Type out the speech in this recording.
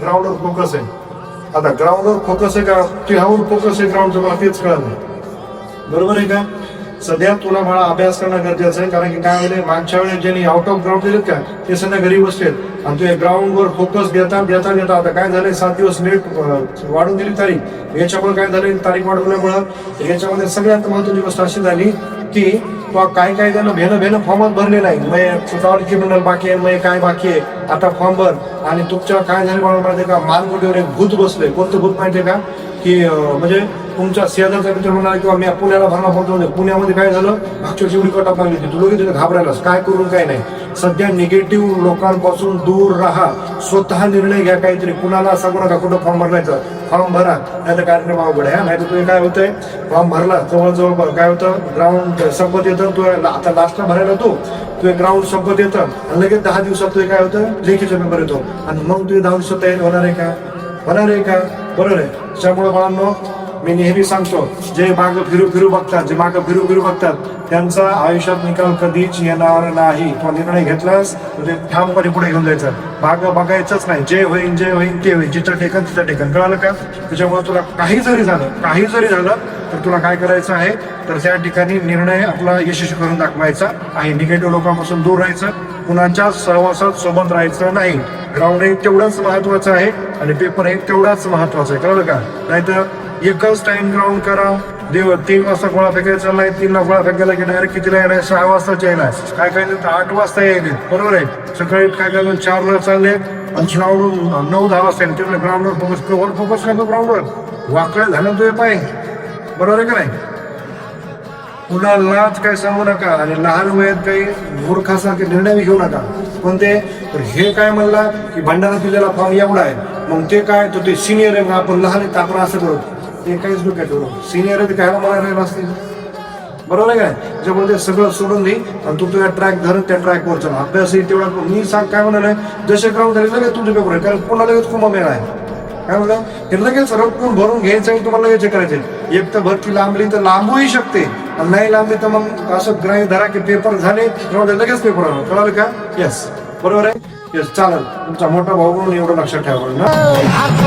ग्राउंडवर फोकस आहे. आता ग्राउंडवर फोकस आहे का? तुझ्यावर फोकस आहे ग्राउंडचं मला तेच कळत नाही. बरोबर आहे का? सध्या तुला मला अभ्यास करणं गरजेचं आहे कारण की काय होईल मागच्या वेळेस ज्यांनी आउट ऑफ ग्राउंड दिलेत का ते सध्या घरी बसलेत. आणि तुझ्या ग्राउंडवर फोकस देता देता देता आता काय झालंय? सात दिवस लेट वाढून दिली तारीख. याच्यामुळे काय झालं तारीख वाढवल्यामुळं याच्यामध्ये सगळ्यात महत्वाची गोष्ट अशी झाली की काय काय त्यानं भेनं भेनं फॉर्मच भरले नाही मग क्रिमिनल बाकी आहे मग काय बाकी आहे? आता फॉर्म भर आणि तुमच्या काय झालं मला माहिती आहे का? मालगुडीवर एक भूत बसले कोणतं भूत माहिती आहे का? की म्हणजे तुमच्या शेजारचा मित्र म्हणाला किंवा मी पुण्याला भरणा पोहोचवले म्हणजे पुण्यामध्ये काय झालं? मागच्या वर्षी एवढी कटाप लागली होती. तू लगेच तिथे घाबरायलास. काय करून काय नाही. सध्या निगेटिव्ह लोकांपासून दूर राहा. स्वतः निर्णय घ्या काहीतरी. कुणाला सांगू नका कुठं फॉर्म भरण्याचं फॉर्म भरा. नाही तर कार्यक्रम अवघड आहे नाही तर तुम्ही काय होतंय? फॉर्म भरला जवळजवळ काय होतं? ग्राउंड संपत येतं. तू आता लास्टला भरायला तू. तुझे ग्राउंड संपत येतं. आणि लगेच दहा दिवसात तुझे काय होतं? लेखीचा पेपर येतो. आणि मग तुझे दहा दिवसात तयारी होणार आहे का? होणार आहे का? बरोबर आहे. त्यामुळे बाळांनो मी नेहमी सांगतो जे मागं फिरू फिरू बघतात जे मागं फिरू फिरू बघतात त्यांचा आयुष्यात निकाल कधीच येणार नाही. तो निर्णय घेतलास तर ते ठामपणे पुढे घेऊन जायचं. मागं बघायचंच नाही. जे होईल जे होईल ते होईल जिथं टेकन तिथं टेकन. कळालं का? त्याच्यामुळे तुला काही जरी झालं काही जरी झालं तर तुला काय करायचं आहे? तर त्या ठिकाणी निर्णय आपला यशस्वी करून दाखवायचा आहे. निगेटिव्ह लोकांपासून दूर राहायचं. कुणाच्या सहवासात सोबत राहायचं नाही. ग्राउंड एक तेवढंच महत्वाचं आहे आणि पेपर एक तेवढाच महत्त्वाचा आहे. कळलं का? नाहीतर एकच टाइम ग्राउंड करा. देव तीन वाजता गोळा फेकायचा चाललाय तीनला गोळा फेकायला की डायरेक्ट कितीला येणार सहा वाजता येणार काय काय तर आठ वाजता येईल. बरोबर आहे? सकाळी काय काय चारला चालले. आणि ग्राउंड नऊ दहा वाजता येईल. तिकडे ग्राउंडवर फोकस वर फोकस करतो ग्राउंडवर वाकड्या झालं तुझे पाय. बरोबर आहे का नाही? पुणालाच काय सांगू नका. आणि लहान वयात काही मूर्खासारखे निर्णय घेऊ नका. कोणते? तर हे काय म्हणला? की भंडारा दिलेला फॉर्म एवढा आहे. मग ते काय? तर ते सिनियर आहे आपण लहान आहे तर आपण असं करतो ते काहीच डोक्यात ठेवू सिनियर आहे ते काय म्हणायला असतील बरोबर आहे काय ज्यामुळे ते सगळं सोडून दे आणि तू तुझ्या ट्रॅक धरून त्या ट्रॅकवर चला. अभ्यास येईल तेवढा मी सांग काय म्हणाले जसे ग्राउंड झाले लगेच तुमचे पेपर आहे कारण पुन्हा लगेच कुंभमेळा आहे. काय म्हणलं हे लगेच रटकून भरून घ्यायचं आणि तुम्हाला लगेच करायचे एक तर भरती लांबली तर लांबूही शकते. आणि नाही लांबली तर मग असं ग्राही धरा की पेपर झाले लगेच पेपर कळालं का? येस बरोबर आहे? येस चालेल. तुमचा मोठा भाऊ म्हणून एवढं लक्षात ठेवा